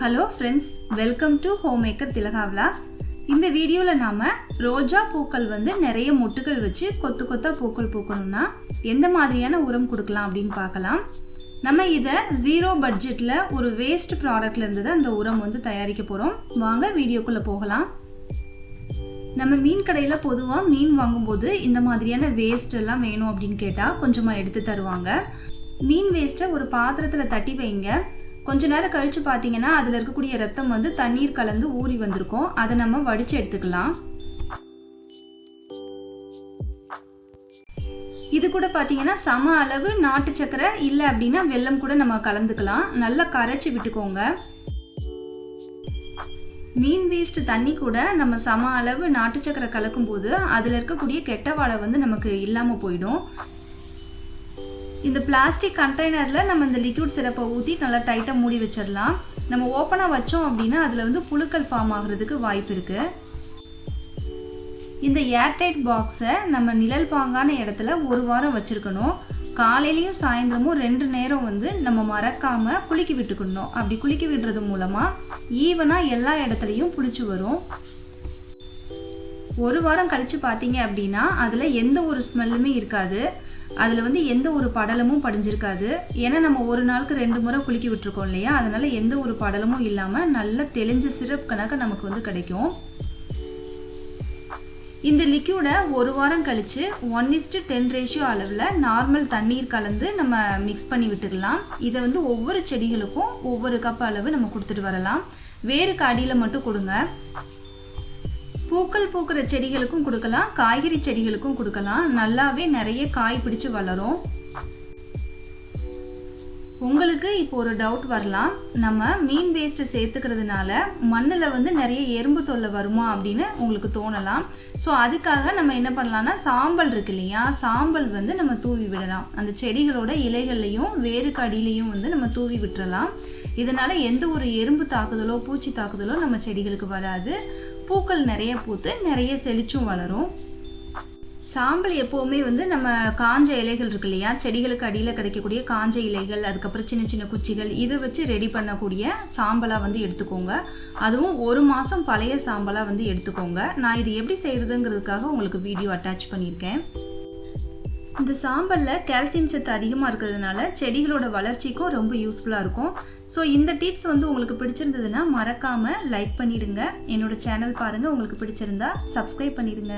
Hello friends welcome to home maker Thilaka Vilas இந்த வீடியோவில் நாம் ரோஜா பூக்கள் வந்து நிறைய மொட்டுகள் வச்சு கொத்து கொத்தா பூக்கள் பூக்கணும்னா எந்த மாதிரியான உரம் கொடுக்கலாம் அப்படின்னு பார்க்கலாம். நம்ம இதை ஜீரோ பட்ஜெட்டில் ஒரு வேஸ்ட் ப்ராடக்ட்ல இருந்து தான் இந்த உரம் வந்து தயாரிக்க போகிறோம் வாங்க வீடியோக்குள்ளே போகலாம். நம்ம மீன் கடையில் பொதுவாக மீன் வாங்கும்போது இந்த மாதிரியான வேஸ்ட் எல்லாம் வேணும் அப்படின்னு கேட்டால் கொஞ்சமாக எடுத்து தருவாங்க. மீன் வேஸ்ட்டை ஒரு பாத்திரத்தில் தட்டி வைங்க. கொஞ்ச நேரம் கழித்து பார்த்தீங்கன்னா அதில் இருக்கக்கூடிய ரத்தம் வந்து தண்ணீர் கலந்து ஊறி வந்திருக்கும். அதை நம்ம வடித்து எடுத்துக்கலாம். இது கூட பார்த்தீங்கன்னா சம அளவு நாட்டு சக்கரை இல்லை அப்படின்னா வெல்லம் கூட நம்ம கலந்துக்கலாம். நல்லா கரைச்சி விட்டுக்கோங்க. மீன் வேஸ்ட் தண்ணி கூட நம்ம சம அளவு நாட்டு சக்கரை கலக்கும் போது அதில் இருக்கக்கூடிய கெட்ட வாழை வந்து நமக்கு இல்லாமல் போயிடும். இந்த பிளாஸ்டிக் கண்டெய்னரில் நம்ம இந்த லிக்விட் சிரப்பை ஊற்றி நல்லா டைட்டாக மூடி வச்சிடலாம். நம்ம ஓப்பனாக வச்சோம் அப்படின்னா அதில் வந்து புழுக்கள் ஃபார்ம் ஆகிறதுக்கு வாய்ப்பு இருக்குது இந்த ஏர்டைட் பாக்ஸை நம்ம நிழல் பாங்கான இடத்துல ஒரு வாரம் வச்சுருக்கணும். காலையிலையும் சாயந்தரமும் ரெண்டு நேரம் வந்து நம்ம மறக்காமல் குளிக்க விட்டுக்கணும். அப்படி குளிக்க விடுறது மூலமாக ஈவனாக எல்லா இடத்துலையும் பிடிச்சி வரும். ஒரு வாரம் கழித்து பார்த்தீங்க அப்படின்னா அதில் எந்த ஒரு ஸ்மெல்லுமே இருக்காது. அதில் வந்து எந்த ஒரு படலமும் படிஞ்சிருக்காது. ஏன்னா நம்ம ஒரு நாளுக்கு ரெண்டு முறை குளிக்க விட்டுருக்கோம் இல்லையா? அதனால் எந்த ஒரு படலமும் இல்லாமல் நல்ல தெளிஞ்ச சிரப் கணக்கு நமக்கு வந்து கிடைக்கும். இந்த லிக்யூடை ஒரு வாரம் கழித்து one is to ten ratio அளவில் நார்மல் தண்ணீர் கலந்து நம்ம மிக்ஸ் பண்ணி விட்டுக்கலாம். இதை வந்து ஒவ்வொரு செடிகளுக்கும் ஒவ்வொரு கப் அளவு நம்ம கொடுத்துட்டு வரலாம். வேருக்கு அடியில் மட்டும் கொடுங்க. பூக்கள் பூக்கிற செடிகளுக்கும் கொடுக்கலாம் காய்கறி செடிகளுக்கும் கொடுக்கலாம். நல்லாவே நிறைய காய் பிடிச்சு வளரும். உங்களுக்கு இப்போ ஒரு டவுட் வரலாம். நம்ம மீன் வேஸ்ட்டு சேர்த்துக்கிறதுனால மண்ணில் வந்து நிறைய எறும்பு தொல்லை வருமா அப்படின்னு உங்களுக்கு தோணலாம். ஸோ அதுக்காக நம்ம என்ன பண்ணலாம்னா சாம்பல் இருக்கு இல்லையா? சாம்பல் வந்து நம்ம தூவி விடலாம். அந்த செடிகளோட இலைகள்லையும் வேருக்கு அடியிலையும் வந்து நம்ம தூவி விட்டுறலாம். இதனால் எந்த ஒரு எறும்பு தாக்குதலோ பூச்சி தாக்குதலோ நம்ம செடிகளுக்கு வராது. பூக்கள் நிறைய பூத்து நிறைய செழிச்சும் வளரும். சாம்பல் எப்போவுமே வந்து நம்ம காஞ்ச இலைகள் இருக்கு இல்லையா? செடிகளுக்கு அடியில் கிடைக்கக்கூடிய காஞ்ச இலைகள் அதுக்கப்புறம் சின்ன சின்ன குச்சிகள் இதை வச்சு ரெடி பண்ணக்கூடிய சாம்பலாக வந்து எடுத்துக்கோங்க. அதுவும் ஒரு மாதம் பழைய சாம்பலாக வந்து எடுத்துக்கோங்க. நான் இது எப்படி செய்கிறதுங்கிறதுக்காக உங்களுக்கு வீடியோ அட்டாச் பண்ணியிருக்கேன். இந்த சாம்பலில் கால்சியம் சத்து அதிகமாக இருக்கிறதுனால செடிகளோட வளர்ச்சிக்கும் ரொம்ப யூஸ்ஃபுல்லாக இருக்கும். ஸோ இந்த டிப்ஸ் வந்து உங்களுக்கு பிடிச்சிருந்ததுன்னா மறக்காமல் லைக் பண்ணிவிடுங்க என்னோட சேனல் பாருங்கள் உங்களுக்கு பிடிச்சிருந்தா சப்ஸ்கிரைப் பண்ணிடுங்க.